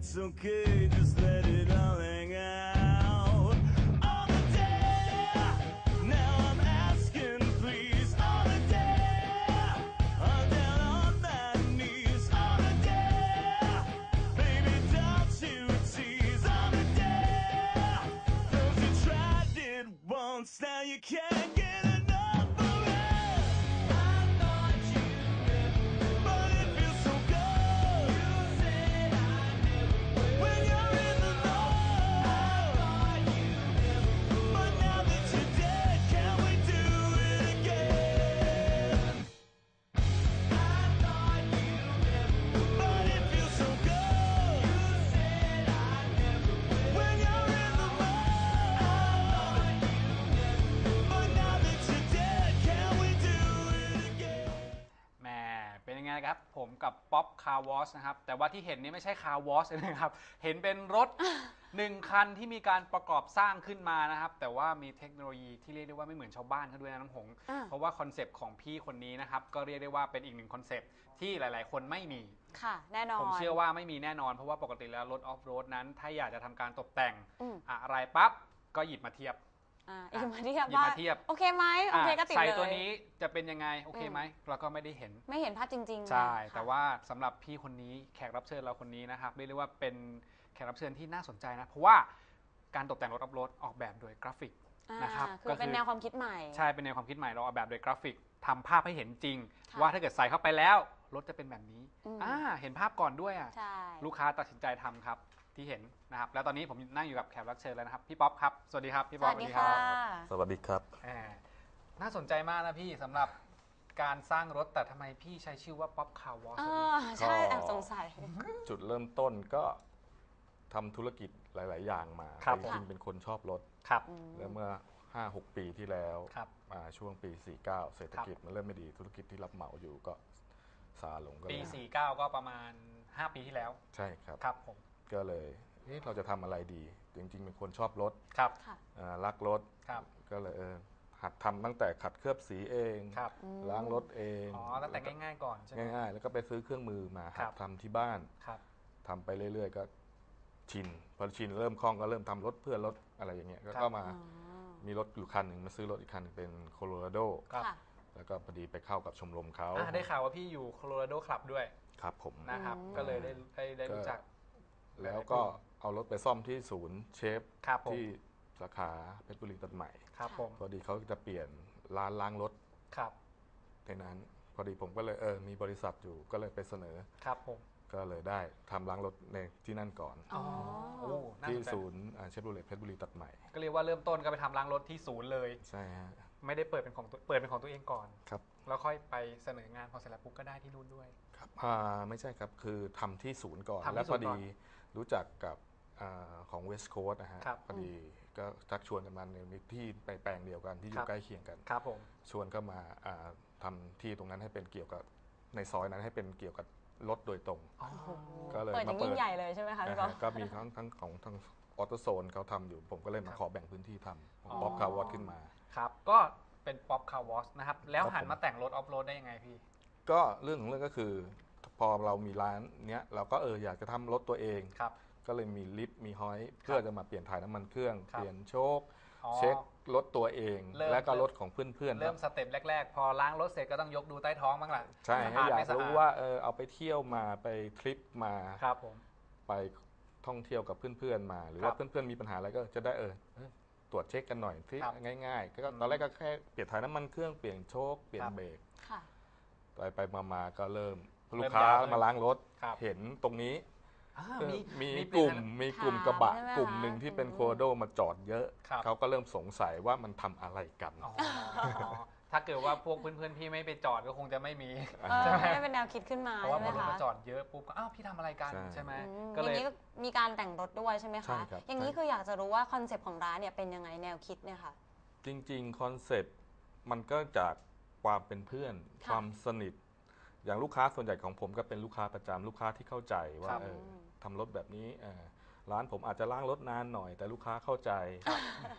It's okay, just let it ไงครับ ผมกับป๊อปคาร์วอชนะครับ แต่ว่าที่เห็นนี้ไม่ใช่คาร์วอชนะครับ เห็นเป็นรถ หนึ่งคันที่มีการประกอบสร้างขึ้นมานะครับ แต่ว่ามีเทคโนโลยีที่เรียกได้ว่าไม่เหมือนชาวบ้านเขาด้วยนะน้องหง อ่า เพราะว่าคอนเซปต์ของพี่คนนี้นะครับก็เรียกได้ว่าเป็นอีกหนึ่งคอนเซปต์ที่หลาย ๆ คนไม่มี ค่ะ แน่นอน ผมเชื่อว่าไม่มีแน่นอน เพราะว่าปกติแล้วรถออฟโรดนั้น ถ้าอยากจะทำการตกแต่งอืม อะไรปั๊บก็หยิบมาเทียบ อ่าอีกมาเทียบหยิบว่ามาเทียบโอเคไหมโอเคก็ติดใส่เลยตัวนี้จะเป็นยังไงโอเคไหมเราก็ไม่ได้เห็น ไม่เห็นภาพจริงๆใช่ ค่ะ แต่ว่าสำหรับพี่คนนี้แขกรับเชิญเราคนนี้นะครับเรียกได้ว่าเป็นแขกรับเชิญที่น่าสนใจนะ เพราะว่าการตกแต่งรถอัพโรดออกแบบโดยกราฟิก อ่านะครับคือเป็นแนวความคิดใหม่ ใช่เป็นแนวความคิดใหม่เราออกแบบโดยกราฟิกทำภาพให้เห็นจริง ค่ะว่าถ้าเกิดใส่เข้าไปแล้วรถจะเป็นแบบนี้อืม อ่าเห็นภาพก่อนด้วยอะใช่ ลูกค้าตัดสินใจทำครับ ที่เห็นนะครับ แล้วตอนนี้ผมนั่งอยู่กับแขกรับเชิญแล้วนะครับ พี่ป๊อปครับ สวัสดีครับ พี่สป๊อปวัสดีค่ะสวัสดีครับอ่าน่าสนใจมากนะพี่สำหรับการสร้างรถแต่ทำไมพี่ใช้ชื่อว่าป๊อปคาร์วอชเออใช่ก็แอบสงสัย จุดเริ่มต้นก็ทำธุรกิจหลาย ๆ อย่างมาครับจริงๆเป็นคนชอบรถครับแล้วเมื่อ 5-6 ปีที่แล้วครับมาช่วงปี 49 เศรษฐกิจมันเริ่มไม่ดีธุรกิจที่รับเหมาอยู่ก็ซาลงก็ปีเลย49 ก็ประมาณ 5 ปีที่แล้ว ใช่ครับครับผม ก็เลยเอ๊ะเราจะทำอะไรดี จริงๆเป็นคนชอบรถครับ ค่ะ อ่ารักรถ ครับก็เลยเออหัดทำตั้งแต่ขัดเคลือบสีเอง ครับล้างรถเองอ๋อตั้งแต่ง่ายๆก่อนใช่ไหม ง่ายๆ แล้วก็ไปซื้อเครื่องมือมาครัหับดทำที่บ้านครับ ทำไปเรื่อย ๆ ก็ชินพอชินเริ่มคล่องก็เริ่มทำรถเพื่อนรถอะไรอย่างเงี้ยก็ครับก็มา อ๋อมีรถอยู่คันหนึ่งมาซื้อรถอีกคันหนึ่งเป็นโคโลราโดครับค่ะ แล้วก็พอดีไปเข้ากับชมรมเขาอ่าได้ข่าวว่าพี่อยู่โคโลราโดคลับด้วยครับผม นะครับ อืม ก็เลยได้ได้ได้รู้จัก แล้วก็เอารถไปซ่อมที่ศูนย์เชฟครับผม ที่สาขาเพชรบุรีตัดใหม่ ครับผมพอดีเขาจะเปลี่ยนร้านล้างรถครับในนั้น พอดีผมก็เลยเออมีบริษัทอยู่ก็เลยไปเสนอ ครับผมก็เลยได้ทำล้างรถในที่นั่นก่อน อ๋อ โอ้น่าที่สนใจศูนย์อ่าเชฟโรเลตเพชรบุรีตัดใหม่ ก็เรียกว่าเริ่มต้นก็ไปทำล้างรถที่ศูนย์เลย ใช่ฮะไม่ได้เปิดเป็นของตัวเปิดเป็นของตัวเองก่อน ครับ แล้วค่อยไปเสนองานพอเสร็จแล้วปุ๊บก็ได้ที่นู่นด้วย ครับอ่าไม่ใช่ครับ คือทำที่ศูนย์ก่อน ทำที่แล้วศูพอนย์ก่อดีนรู้จักกับอาของเวสต์โค s t นะฮะครับ พอดีก็ชักชวนกันมาในมีที่ไปแปลงเดียวกันที่อครัยู่บใกล้เคียงกัน ครับผม ชวนก็มาอ่าทำที่ตรงนั้นให้เป็นเกี่ยวกับในซอยนั้นให้เป็นเกี่ยวกับรถโดยตรงอ๋อก็เลยเปิดอมาย่างเปิยิ่ดงใหญ่เลยใช่ไหมคะพี่นะป๊อปฮะก็มีทั้งทั้งของทั้งออโตโซนเขาทำอยู่ ผมก็เลยมาครับขอแบ่งพื้นที่ทอ๋อำป๊อปคาร์วอตขึ้นมา ครับ ก็เป็นป๊อปคาร์วอชนะครับ แล้วครับหันผมมาแต่งรถออฟโรดได้ยังไงพี่ ก็เรื่องของเรื่องก็คือ พอเรามีร้านเนี้ยเราก็เอออยากจะทำรถตัวเอง ครับ ก็เลยมีลิฟต์มีฮอยเพื่อจะมาเปลี่ยนถ่ายน้ำมันเครื่อง ครับ เปลี่ยนโชค อ๋อ เช็ครถตัวเอง เริ่ม และก็รถของเพื่อนๆเริ่มสเต็ปแรก ๆ พอล้างรถเสร็จก็ต้องยกดูใต้ท้องบ้างล่ะใช่สะให้ดอยาไม่กสะรู้ดว่าเออเอาไปเที่ยวมาไปทริปมาครับผม ไปท่องเที่ยวกับเพื่อนๆมา หรือครัว่าบเพื่อนๆมีปัญหาอะไรก็จะได้เออเออตรวจเช็คกันหน่อยที่ครับง่ายๆก็อืม ตอนแรกก็แค่เปลี่ยนถ่ายน้ำมันเครื่องเปลี่ยนโชคเปลี่ยนครับเบรก ค่ะ ไปไปๆมาๆก็เริ่มเริ่มลูกค้ายาวเลยมาล้างรถครับเห็นตรงนี้อ่าเออมีมีมีกลุ่มเปลี่ยนมีกลุ่มถามกระบะ ใช่ไหมกลุ่มหนึ่งคะที่เป็นอืมโคโดมาจอดเยอะ ครับ เขาก็เริ่มสงสัยว่ามันทำอะไรกันอ๋อถ้าเกิดว่าพวกเพื่อนๆพี่ไม่ไปจอดก็คงจะไม่มี เออไม่ได้เป็นแนวคิดขึ้นมาเพราะว่าใช่พไหมอรถคะมาจอดเยอะปุ๊บก็อ้าวพี่ทำอะไรกันใช่ ใช่ไหมอืมก็อเลยย่างนี้ก็มีการแต่งรถด้วยใช่ไหมใช่คะ ครับ อย่างนี้ใช่คืออยากจะรู้ว่าคอนเซปต์ของร้านเนี่ยเป็นยังไงแนวคิดเนี่ยค่ะ จริงๆ คอนเซ็ปต์มันก็จาก ความเป็นเพื่อน ค่ะ ความสนิท อย่างลูกค้าส่วนใหญ่ของผมก็เป็นลูกค้าประจำลูกค้าที่เข้าใจว่าครับ เออทำรถแบบนี้เออร้านผมอาจจะล้างรถนานหน่อย แต่ลูกค้าเข้าใจ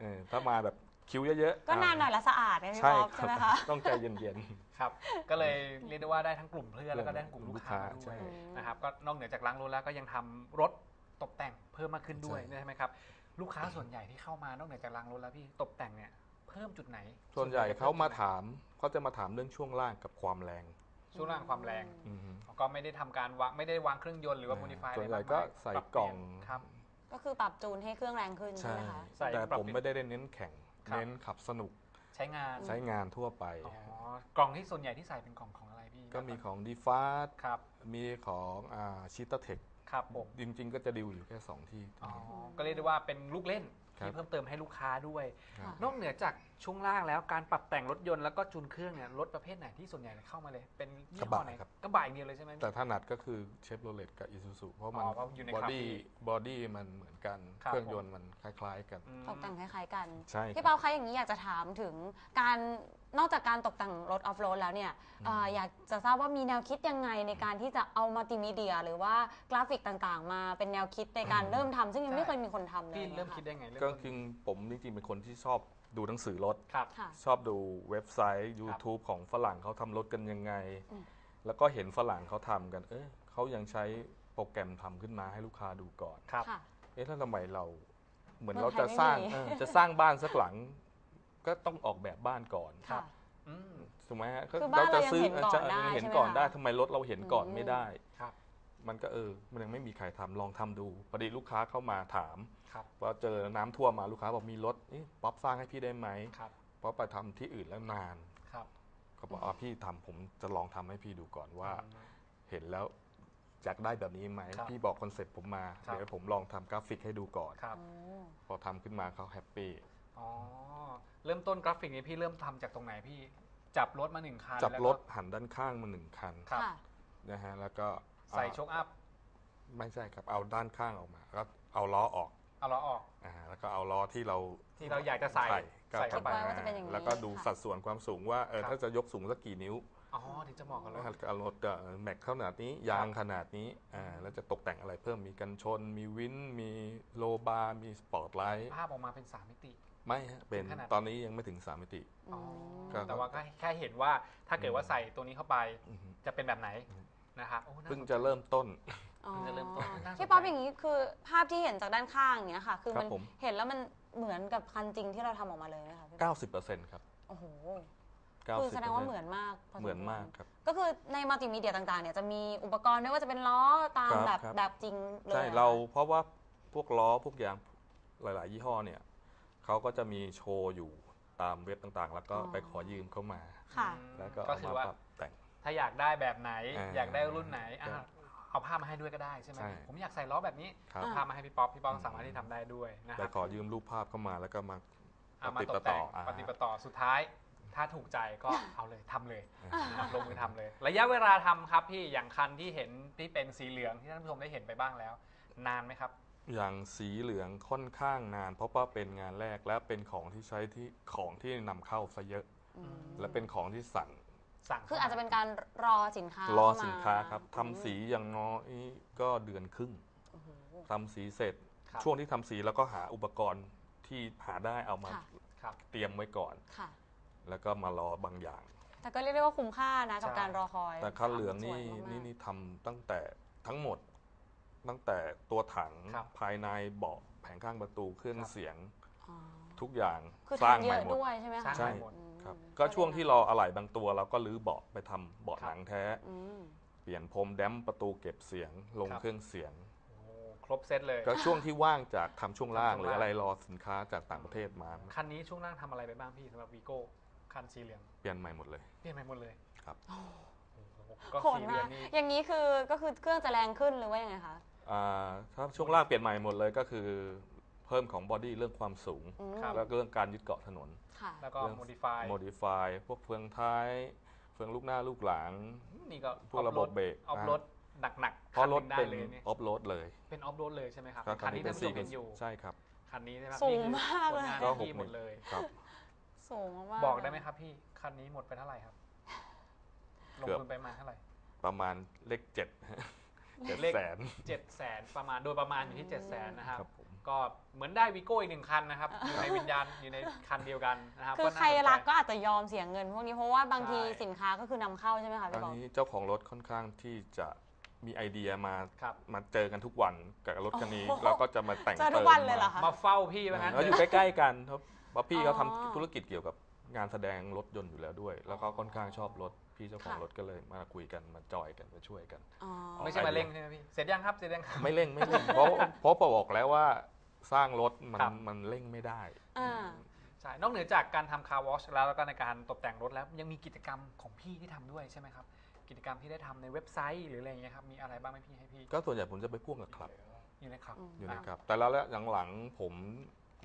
เออถ้ามาแบบคิวเยอะๆก็นานหน่อยะและสะอาดไงพี่ใช่ป๊อปครัใช่บไหมคะต้องใจเย็น ครับ ก็เลยเรียกได้ว่าได้ทั้งกลุ่มเพื่อนแล้วก็ได้ทั้งกลุ่มลูกค้าลูกค้าด้วยใช่นะครับก็นอกเหนือจากล้างรถแล้วก็ยังทำรถตกแต่งเพิ่มมากขึ้นด้วยใช่ ใช่ไหมครับลูกค้าส่วนใหญ่ที่เข้ามานอกเหนือจากล้างรถแล้วพี่ตกแต่งเนี่ย เพิ่มจุดไหนส่วนใหญ่เขามาถามเขาจะมาถามเรื่องช่วงล่างกับความแรง ช่วงล่างความแรงอือฮึก็ไม่ได้ทำการวางไม่ได้วางเครื่องยนต์หรือว่า modify ส่วนใหญ่อะไรก็มากมายใส่ปรับเปกล่ลี่อยงนครับ ก็คือปรับจูนให้เครื่องแรงขึ้นใช่ใช่ไหมคะใส่แต่ปรับผมเปลี่ยนไม่ได้เน้นแข่ง ครับ เน้นขับสนุกใช้งานใช้งานทั่วไป อ๋อกล่องที่ส่วนใหญ่ที่ใส่เป็นกล่องของอะไรพี่ก็มีของดีฟาสครับ มีของชิตาเทค ครับผมจริง ๆ ก็จะดิวอยู่แค่2ที่ อ๋อก็เรียกได้ว่าเป็นลูกเล่น ครับที่เพิ่มเติมให้ลูกค้าด้วย ครับ นอกเหนือจาก ช่วงล่างแล้วการปรับแต่งรถยนต์แล้วก็จูนเครื่องเนี่ยรถประเภทไหนที่ส่วนใหญ่เข้ามาเลย เป็นยี่ห้อไหนกระบะครับ กระบะอย่างเดียวเลยใช่ไหมพี่แต่ถ้าหนัดก็คือเชฟโรเลตกับอีซูซูเพราะมันอ๋อเพราะอยู่ในบอครับดี้พี่บอดี้มันเหมือนกัน ครับ เครื่องยนต์มันคล้าย ๆ กัน อืม ตกแต่งคล้ายๆกัน ใช่คพี่รับเปาคะอย่างนี้อยากจะถามถึงการนอกจากการตกแต่งรถออฟโรดแล้วเนี่ยเอ่ออยากจะทราบว่ามีแนวคิดยังไงในการที่จะเอามัลติมีเดีย หรือว่ากราฟิกต่างๆ มาเป็นแนวคิดในการเริ่มทำซึ่งยังไม่เคยมีคนทำเลยพี่เริ่มนี่ยะคิดได้ไงเริ่มก็ต้น คือผมจริงๆเป็นคนที่ชอบดูหนังสือรถ ครับ ค่ะ ชอบดูเว็บไซต์ YouTube ของฝรั่งเขาทำรถกันยังไง อืม แล้วก็เห็นฝรั่งเขาทำกัน เอ๊ะเขายังใช้โปรแกรมทำขึ้นมาให้ลูกค้าดูก่อน ครับ ค่ะ เอ๊ะถ้าทำไมเรา เหมือนเมืเราองไทยจะสร้างไม่มี เออจะสร้างบ้านสักหลัง ก็ต้องออกแบบบ้านก่อนครัค่ะบอืม ถูกไหมฮะคือบ้านเรายังเห็นก่อนจะได้ยังเห็นใช่ไหมก่อนคะได้ทำไมรถเราเห็นก่อนอืมไม่ได้ ครับ มันก็เออ มันยังไม่มีใครทำลองทำดูพอดีลูกค้าเข้ามาถามครับว่าเจอน้ำท่วมมาลูกค้าบอกมีรถนี่ป๊อปสร้างให้พี่ได้ไหมครับเพราะไปทำที่อื่นแล้วนานครับเขาบอกอ๋อพี่ทำผมจะลองทำให้พี่ดูก่อนว่าอืมเห็นแล้วอยากได้แบบนี้ไหมครับพี่บอกคอนเซ็ปต์ผมมาครับเดี๋ยวผมลองทำกราฟิกให้ดูก่อนครับอืมพอทำขึ้นมาเขาแฮปปี้อ๋อเริ่มต้นกราฟิกนี้พี่เริ่มทำจากตรงไหนพี่จับรถมาหนึ่งคันจับแล้วรก็ถหันด้านข้างมาหนึ่งคันครับค่ะนะฮะแล้วก็ ใส่อ่าโชคอัพไม่ใช่ครับเอาด้านข้างออกมาแล้วเอาล้อออกเอาล้อออกอ่าแล้วก็เอาล้อที่เราที่เราอยากจะใส่ก็ใส่เข้าไปคิดไว้ว่าจะเป็นอย่างนี้แล้วก็ดูค่ะสัดส่วนความสูงว่าเออครับถ้าจะยกสูงสักกี่นิ้วอ๋อถึงจะเหมาะกับรถเอารถเอ่อแม็กขนาดนี้ยางขนาดนี้อ่าแล้วจะตกแต่งอะไรเพิ่มมีกันชน มีวินมีโลบาร์มีสปอร์ตไลท์ภาพออกมาเป็นสามมิติ ไม่ฮะเป็นถึงขนาดตอนนี้ยังไม่ถึงสามมิติอ๋อครับแต่ว่าก็แค่เห็นว่าถ้าเกิดว่าใส่ตัวนี้เข้าไปอือฮึจะเป็นแบบไหน นะครับโอ้น่าเพิ่งสนใจจะเริ่มต้น อ๋อเพิ่งจะเริ่มต้นน่าสนใจพี่ป๊อปอย่างนี้คือภาพที่เห็นจากด้านข้างอย่างเงี้ยค่ะ คือครับมันผม เห็นแล้วมันเหมือนกับคันจริงที่เราทำออกมาเลยไหมคะพี่ป๊อป90%ครับโอ้โห90%คือแสดงว่าเหมือนมากพสควรเหมือนมากครับ ก็คือในมัลติมีเดียต่างๆเนี่ยจะมีอุปกรณ์ไม่ว่าจะเป็นล้อตามครับแบบครับ แบบจริงเลยใช่หอคะเราเพราะว่าพวกล้อพวกยางหลาย ๆ ยี่ห้อเนี่ยเขาก็จะมีโชว์อยู่ตามเว็บต่างๆ แล้วก็ไปขอยืมเข้ามา ค่ะ แล้วก็ก็เอาคือมาว่าปรับแต่ง ถ้าอยากได้แบบไหน อ่าอยากได้รุ่นไหนอะครับเอาภาพมาให้ด้วยก็ได้ใช่ไหมใช่ผมอยากใส่ล้อแบบนี้ครับ เอาภาพมาให้พี่ป๊อปพี่ป๊อปก็สามารถที่ทำได้ด้วยนะคไปรับขอยืมรูปภาพเข้ามาแล้วก็มาเอามาติดตกแต่งต่ออ่าปฏิปต่อสุดท้าย ถ้าถูกใจก็เอาเลยทำเลยนะครับลงมือทำเลย ระยะเวลาทำครับพี่อย่างคันที่เห็นที่เป็นสีเหลืองที่ท่านผู้ชมได้เห็นไปบ้างแล้ว นานไหมครับ อย่างสีเหลืองค่อนข้างนาน เพราะว่าเป็นงานแรกและเป็นของที่ใช้ที่ของที่นำเข้าซะเยอะ อืม และเป็นของที่สั่ง สั่งคืออาจจะเป็นการรอสินค้ารรอสินค้าครับทำสีอย่างน้อยก็เดือนครึ่งโอ้โห ทำสีเสร็จ ครับ ช่วงที่ทำสีแล้วก็หาอุปกรณ์ที่หาได้เอามาค่ะ ครับ เตรียมไว้ก่อน ค่ะ แล้วก็มารอบางอย่าง แต่ก็เรียกได้ว่าคุ้มค่านะ กับใช่ การรอคอยแต่คันเหลืองนี่สวยมากๆ นี่นี่ทำตั้งแต่ทั้งหมด ตั้งแต่ตัวถังครับภายในเบาะแผงข้างประตูเครื่องครับ เสียงอ๋อทุกอย่างคือสร้างทำเยใหม่อะหมด ด้วยใช่ไหมสร้าคะงใช่ ใหม่หมด อืม ครับก็ช่วงที่รออะไหล่บางตัวเราก็รื้อเบาะไปทำเบาะหนังแท้ อืม เปลี่ยนพรมแดมประตูเก็บเสียง ลงครับ เครื่องเสียง โอ้ครบเซตเลย ก็ช่วงที่ว่างจากทำช่วงล่าง ทำช่วงหรืออะไรล่างรอสินค้าจากต่างประเทศมา คันนี้ช่วงล่างทำอะไรไปบ้างพี่สำหรับวีโก้คันสีเหลืองเปลี่ยนใหม่หมดเลย เปลี่ยนไปหมดเลยครับ โอ้โหก็โหดสีเหลืมาอกงนี่ อย่างนี้คือก็คือเครื่องจะแรงขึ้นหรือว่ายังไงคะ อ่าถ้าช่วงล่างเปลี่ยนใหม่หมดเลยก็คือ เพิ่มของบอดี้เรื่องความสูง อืมแล้วก็เรื่องการยึดเกาะถนน ค่ะ แล้วก็ เรื่อง modify modify พวกเฟืองท้ายเฟืองลูกหน้าลูกหลัง นี่ก็พวกระบบเบรกออฟรถหนักๆเพราะรถคันหนึ่งได้เป็นเลยเนี่ยออฟโรดเลยเป็นออฟโรดเลยใช่ไหมครับครับคันนี้ท่านผู้ชมเห็นอยู่ใช่ครับ คันนี้นะครับสูงนี่คือมากเลยผงานก็ที่หกหมดเลย ครับ สูงมากๆบอกได้ไหมครับพี่คันนี้หมดไปเท่าไหร่ครับ ลงเกือบ ทุนไปประมาณเท่าไหร่ ประมาณเลขเจ็ดเจ็ดเลข แสน เจ็ดแสนประมาณโดยประมาณอยู่ที่เจ็ดแสนนะครับ ครับผม ก็เหมือนได้วิโก้อีกหนึ่งคันนะครับ อยู่ในวิญญาณอยู่ในคันเดียวกันนะครับคือก็น่าใครสนใจรักก็อาจจะยอมเสียเงิน พวกนี้เพราะว่าบางทีใช่สินค้าก็คือนำเข้าใช่ไหมคะอัพี่นบอกนี้เจ้าของรถค่อนข้างที่จะมีไอเดียมาครับมาเจอกันทุกวันกับรถคันนี้โอ้โหแล้วก็จะมาแต่งเจอทุกติมวันเลยเหรอคะมาเฝ้าพี่ว่างั้นแล้วอยู่ใกล้ๆกันครับเพราะพี่เขาอ๋อทำธุรกิจเกี่ยวกับงานแสดงรถยนต์อยู่แล้วด้วย แล้วก็ค่อนข้างชอบรถพี่เจ้าของค่ะรถก็เลยมาคุยกันมาจอยกันมาช่วยกันอ๋อไม่ใช่มาเร่งใช่ไหมพี่เสร็จยังครับเสร็จยังครับไม่เร่งไม่เร่งเพราะเพราะบอกแล้วว่า สร้างรถมันครับ มันเร่งไม่ได้ อ่า ใช่นอกเหนือจากการทำคาร์วอชแล้วแล้วก็ในการตกแต่งรถแล้วยังมีกิจกรรมของพี่ที่ทำด้วยใช่ไหมครับ กิจกรรมที่ได้ทำในเว็บไซต์หรืออะไรอย่างเงี้ยครับมีอะไรบ้างไหมพี่ให้พี่ก็ส่วนใหญ่ผมจะไปพ่วงกับคลับอยู่นะครับอืมอยู่นะครับ แต่แล้วหลังๆผม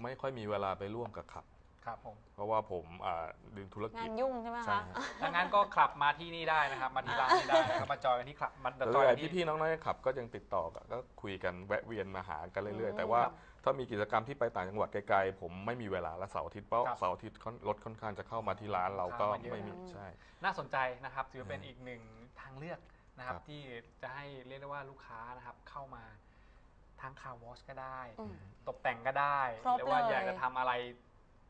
ไม่ค่อยมีเวลาไปร่วมกับคลับ ครับผมเพราะว่าผมอ่าดึงธุรงากิจนยุ่งใช่ไหมใช่คะ ฮะ ดังนั้นก็ขับมาที่นี่ได้นะครับ มาที่ร้านนี้ได้นะครับมาจอยกันที่ขับมาแต่จอยส่วนใหกัญ่นที่พี่ๆน้องๆในคลับก็ยังติดต่อกันก็คุยกันแวะเวียนมาหากันเรื่อย อืๆมแต่ว่าครับถ้ามีกิจกรรมที่ไปต่างจังหวัดไกลๆผมไม่มีเวลาและเสาร์อาทิตย์เพราะครับเสาร์อาทิตย์ค่อนรถค่อนข้างจะเข้ามาที่ร้านเราก็เข้ามาเยอะ ไม่มีใช่ น่าสนใจนะครับถือว่าเป็นอีกหนึ่งทางเลือกนะครับ ครับที่จะให้เรียกได้ว่าลูกค้านะครับเข้ามาทั้งคาร์วอชก็ได้ อืม ตกแต่งก็ได้ครบหรือว่าเลย อยากจะทำอะไร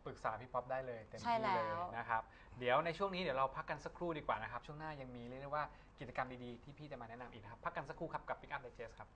ปรึกษาพี่ป๊อปได้เลยเต็มใช่ที่แล้วเลยนะครับ เดี๋ยวในช่วงนี้เดี๋ยวเราพักกันสักครู่ดีกว่านะครับ ช่วงหน้ายังมีเรียกได้ว่ากิจกรรมดีๆที่พี่จะมาแนะนำอีกนะครับ พักกันสักครู่ครับกับ Pick Up Digest ครับ